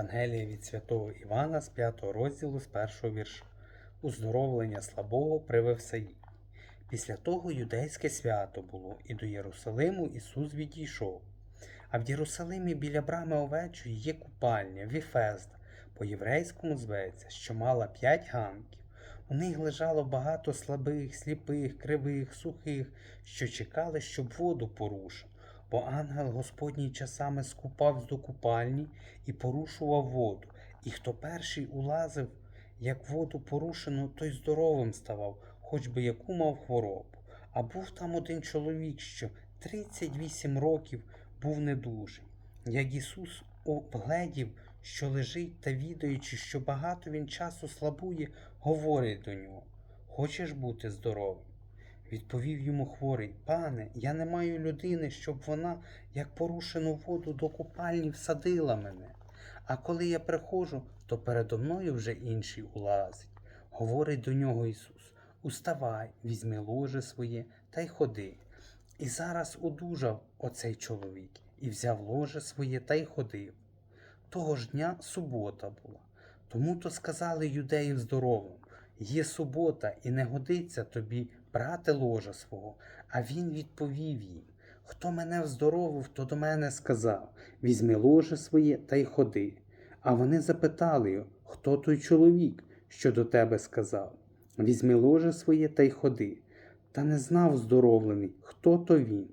Євангелія від святого Івана з 5 розділу з першого вірша. Уздоровлення слабого при Вевсаї. Після того юдейське свято було, і до Єрусалиму Ісус відійшов. А в Єрусалимі біля брами овечої є купальня, Віфезда, по-єврейському зветься, що мала п'ять ганків. У них лежало багато слабих, сліпих, кривих, сухих, що чекали, щоб воду порушив. Бо ангел Господній часами скупав до купальні і порушував воду, і хто перший улазив, як воду порушену, той здоровим ставав, хоч би яку мав хворобу. А був там один чоловік, що 38 років був недужий. Як Ісус вгледів, що лежить та відаючи, що багато він часу слабує, говорить до нього: Хочеш бути здоровим? Відповів йому хворий, пане, я не маю людини, щоб вона, як порушену воду до купальні, всадила мене. А коли я приходжу, то передо мною вже інший улазить. Говорить до нього Ісус: Уставай, візьми ложе своє та й ходи. І зараз одужав оцей чоловік, і взяв ложе своє та й ходив. Того ж дня субота була. Тому то сказали юдеїв здоровим: є субота, і не годиться тобі брати ложа свого. А він відповів їм: Хто мене вздоровив, то до мене сказав: Візьми ложе своє та й ходи. А вони запитали його, хто той чоловік, що до тебе сказав: Візьми ложе своє та й ходи. Та не знав здоровлений, хто то він,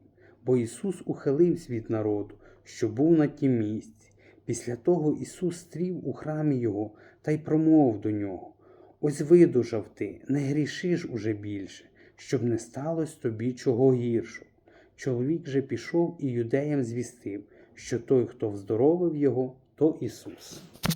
бо Ісус ухилився від народу, що був на тім місці. Після того Ісус стрів у храмі його та й промовив до нього: Ось видужав ти, не грішиш уже більше, щоб не сталося тобі чого гіршого. Чоловік же пішов і юдеям звістив, що той, хто вздоровив його, то Ісус.